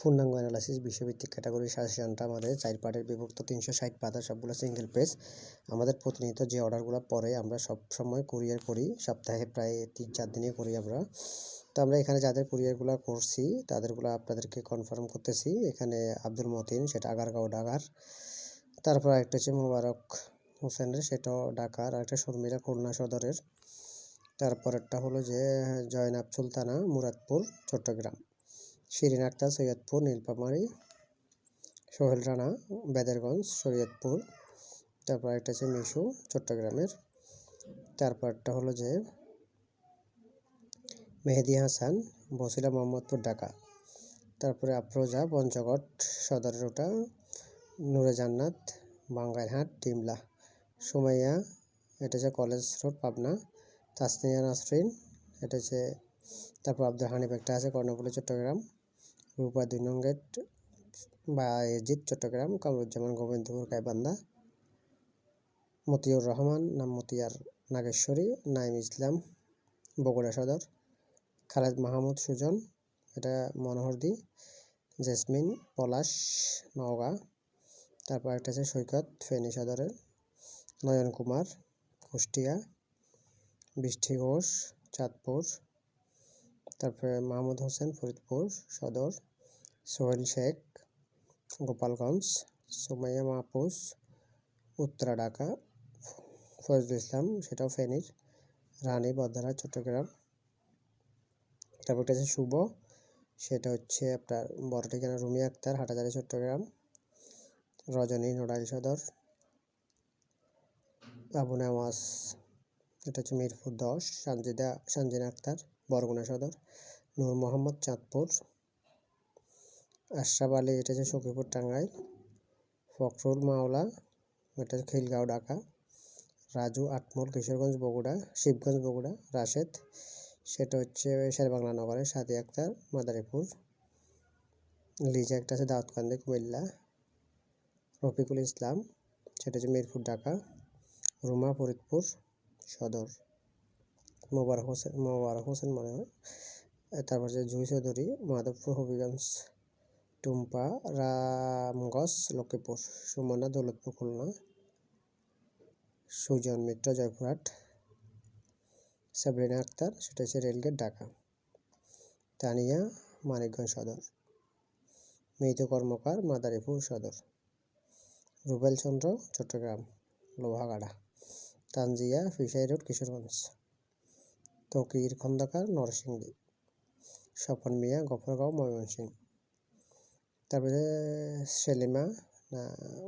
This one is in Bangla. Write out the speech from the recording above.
পূর্ণাঙ্গ অ্যানালাইসিস বিষয়ভিত্তিক ক্যাটাগরি সাজেশনটা আমাদের চার পার্টের বিভক্ত তিনশো ষাট পাতা সবগুলো সিঙ্গেল পেজ আমাদের প্রতিনিয়ত যে অর্ডারগুলো পরে আমরা সব সময় কুরিয়ার করি, সপ্তাহে প্রায় তিন চার দিনে করি আমরা। তো আমরা এখানে যাদের কুরিয়ারগুলো করছি, তাদেরগুলো আপনাদেরকে কনফার্ম করতেছি। এখানে আব্দুল মতিন, সেটা আগারগাঁও ডাকার তারপর একটা হচ্ছে মোবারক হোসেনের, সেটাও ঢাকার। আর একটা শর্মিলা খুলনা সদরের। তারপরেরটা হলো যে, জয়নাব সুলতানা, মুরাদপুর, চট্টগ্রাম। শিরিন আক্তার সৈয়দপুর নীলপামারি সোহেল রানা, বেদেরগঞ্জ শরীয়তপুর তারপর একটা হচ্ছে মিশু, চট্টগ্রামের। তারপরটা হলো যে মেহেদি হাসান, বসিলা মোহাম্মদপুর, ঢাকা। তারপরে আফরোজা, পঞ্চগড় সদরের ওটা নুরে জান্নাত, বাঙ্গাইরহাট, ডিমলা। সুমাইয়া, এটা হচ্ছে কলেজ রোড, পাবনা। তাসনিয়া নাসরিন, এটা হচ্ছে, তারপর আব্দুল হানিফ, একটা আছে কর্ণফুলি, চট্টগ্রাম। রূপা দুই নং গেট বা এজিৎ চট্টগ্রাম, কামরুজ্জামান, গোবিন্দপুর, গাইবান্ধা, মতিউর রহমান, নাম মতিয়ার নাগেশ্বরী, নাইম ইসলাম, বগুড়া সদর, খালেদ মাহমুদ সুজন, এটা মনোহরদি জেসমিন, পলাশ, নওগাঁ, তারপর একটা আছে সৈকত, ফেনী সদরের নয়ন কুমার, কুষ্টিয়া, বৃষ্টি ঘোষ, চাঁদপুর তারপরে মাহমুদ হোসেন, ফরিদপুর সদর, সোহেল শেখ, গোপালগঞ্জ, সুমাইয়া মাহফুজ, উত্তরা ঢাকা ফজলুল ইসলাম, সেটাও ফেনীর, রানী বদারা চট্টগ্রাম। তারপর একটা আছে শুভ, সেটা হচ্ছে আপনার বড় ঠিকানা রুমি আক্তার, হাটাজারি, চট্টগ্রাম, রজনী, নোডাইল সদর, আবু নামাজ এটা হচ্ছে মিরপুর দশ, সানজিদা, সানজিনা আক্তার। বরগুনা সদর, নূর মোহাম্মদ চাঁদপুর, আশরাফ আলী এটা হচ্ছে সখীপুর টাঙ্গাইল, ফখরুল মাওলা, এটা হচ্ছে খিলগাঁও, ঢাকা, রাজু আটমোল, কিশোরগঞ্জ, বগুড়া, শিবগঞ্জ, বগুড়া, রাশেদ, সেটা হচ্ছে শেরবাংলা নগরের সাদি আক্তার, মাদারীপুর, লিজা একটা আছে দাউদকান্দি, কুমিল্লা, রফিকুল ইসলাম, সেটা হচ্ছে মিরপুর, ঢাকা, রুমা, ফরিদপুর, সদর। মোবারক হোসেন মোবারক হোসেন মনে হয়। তারপর যে জুই চৌধুরী, মাধবপুর, হবিগঞ্জ, টুম্পা, রামগঞ্জ, লক্ষ্মীপুর, সুমনা, দৌলতপুর, খুলনা, সুজন মিত্র, জয়পুরহাট সাবরিনা আক্তার, সেটা হচ্ছে রেলগেট, ঢাকা, তানিয়া, মানিকগঞ্জ সদর মৃত কর্মকার, মাদারীপুর সদর, রুবেল চন্দ্র, চট্টগ্রাম, লোহাগাড়া, তানজিয়া ফিশাই রোড, কিশোরগঞ্জ। তকির খন্দকার নরসিংদী। স্বপন মিয়া গফরগাঁও ময়মনসিংহ। তারপরে সেলিমা